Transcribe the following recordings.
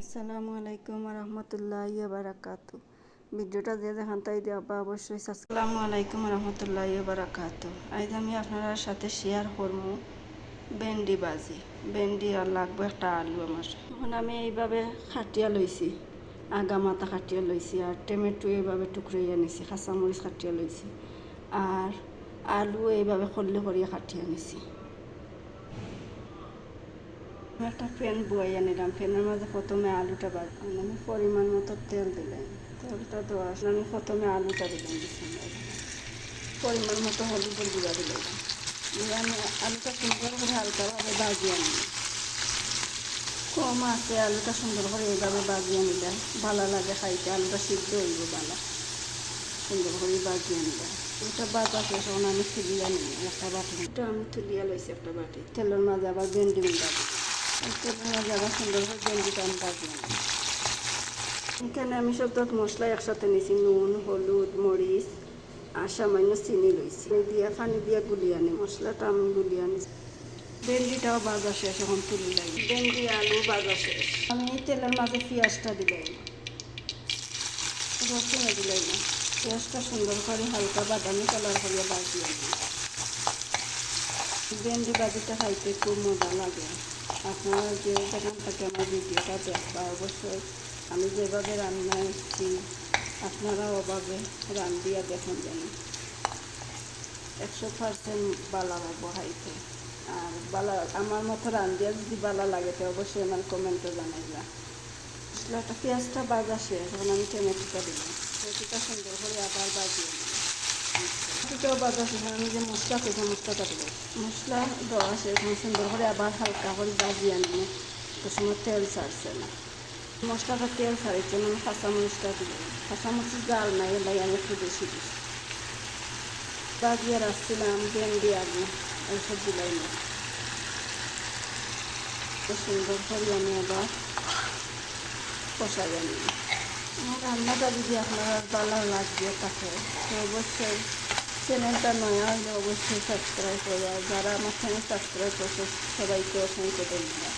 আসসালামু আলাইকুম রহমতুল্লাহ বারাকাত। ভিডিওটা যে যেখান তাই দেওয়া অবশ্যই আসসালামু আলাইকুম রহমতুল্লাহ বারাকাত। আজ আমি আপনার সাথে শেয়ার করব ভেন্ডি বাজি। ভেন্ডি আর লাগবে একটা আলু আমার। এখন আমি এইভাবে খাটিয়া লইছি। আগা মাথা খাটিয়া লইছি আর টমেটো এইভাবে টুকরাইয়া নিছি, কাঁচামরিচ খাটিয়া লইছি। আর আলু এইভাবে খল্লি করিয়া খাটিয়া নিছি। একটা প্যান বয়ে নিলাম প্যানের মাঝে প্রথমে আলুটা বাদ আমি পরিমাণ মতো তেল দিলাম। তেলটা দেওয়ার আমি প্রথমে আলুটা দিলাম পরিমাণ মতো হলুদের গুঁড়া দিলাম। আমি আলুটা সুন্দর করে হালকাভাবে বাজিয়ে নিলাম। কম আছে, আলুটা সুন্দর করে এইভাবে বাজিয়ে নিলে ভালো লাগে খাইতে, আলুটা সিদ্ধ হইব ভালো। সুন্দর করে বাজিয়ে নিলে ওটা বাজা শেষ, এখন আমি তুলিয়া নিই একটা বাটি। এটা আমি তুলিয়া লইছি একটা বাটি। তেলের মাঝে আবার ভেন্ডি মিলা তেলের মাঝে আবার সুন্দর করে ভেন্ডিটা আমি এখানে আমি সব তত মশলা একসাথে নিছি, নুন, হলুদ, মরিচ, আর সামান্য চিনি লইছি। দিয়ে পানি দিয়ে গুলিয়ে আনি, মশলাটা আমি গুলিয়ে আনিছি ভেন্ডিটাও বাজা শেষ, এখন তুলি লাগি ভেন্ডি, আলু বাজা শেষ। আমি তেলের মাঝে পেঁয়াজটা দিলাই। রসুনও দিলাই না। পেঁয়াজটা সুন্দর করে হালকা বাদামি কালার করিয়া বাজিয়ে দিই। ভেন্ডি বাজিটা খাইতে খুব মজা লাগে। আপনারা যে যেখান থেকে আমার ভিডিওটা দেখবা, অবশ্যই আমি যেভাবে রান্না এসেছি আপনারা ওভাবে রান্ধিয়া দেখুন যেন। একশো পার্সেন্ট বালা হব খাইতে আর বালা, আমার মতো রান্ধিয়া যদি বালা লাগে তো অবশ্যই আমার কমেন্টে জানাইবা। মশলাটা, পেঁয়াজটা বাজা শেষ, এখন আমি টমেটোটা দিলাম। টমেটোটা সুন্দর করে আবার বাজিয়ে দিলাম টমেটোটাও বাজা শেষ আমি যে মশলা থেকে মশলাটা দিলাম মশলা দেওয়া এখন সুন্দর করে আবার হালকা করে বাজিয়ে নিয়ে তো সময় তেল ছাড়ছে না। মশলাটা তেল ছাড়ির জন্য আমি কাঁচামরিচটা দিলাম। কাঁচামরিচ জাল নাই এলাই আমি একটু বেশি দিই বাজিয়ে রাখছিলাম ভেন্ডি আলু এইসব দিলাই না। সুন্দর করে আমি আবার কষাই আনি আমার রান্নাটা যদি আপনার ভালো লাগবে থাকে তো অবশ্যই চ্যানেলটা নয়া হলে অবশ্যই সাবস্ক্রাইব করে আর যারা আমার চ্যানেল সাবস্ক্রাইব করছে সবাইকে অসংখ্য ধন্যবাদ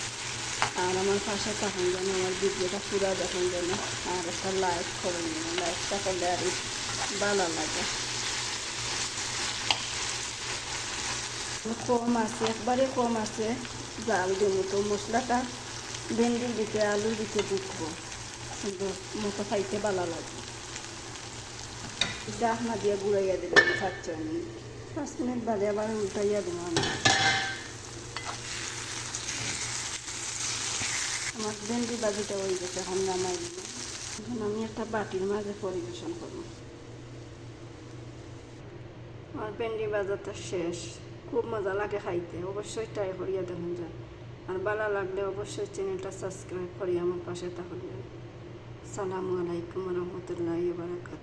আর আমার পাশে থাকুন যেন আমার ভিডিওটা পুরো দেখুন যেন আর একটা লাইক করে নিন লাইকটা করলে আর ভালো লাগে কম আছে একবারে কম আছে জাল দেবো তো মশলাটা ভেন্ডির দিকে আলুর দিকে বুকবো মতো খাইতে ভালো লাগবে ডাক না দিয়ে গুড়াইয়া দিলাম পাঁচ ছয় মিনিট পাঁচ মিনিট বাদে আবার উল্টাইয়া দেবো আমি। আমার ভেন্ডি বাজিটা হয়ে গেছে, এখন নামাই দিব এখন আমি একটা বাটির মাঝে পরিবেশন করব। আমার ভেন্ডি বাজারটা শেষ। খুব মজা লাগে খাইতে, অবশ্যই ট্রাই করিয়া দেখুন যান আর ভালো লাগলে অবশ্যই চ্যানেলটা সাবস্ক্রাইব করি আমার পাশে থাকুন। সালামু আলাইকুম রহমতুল্লাহ বারাকাত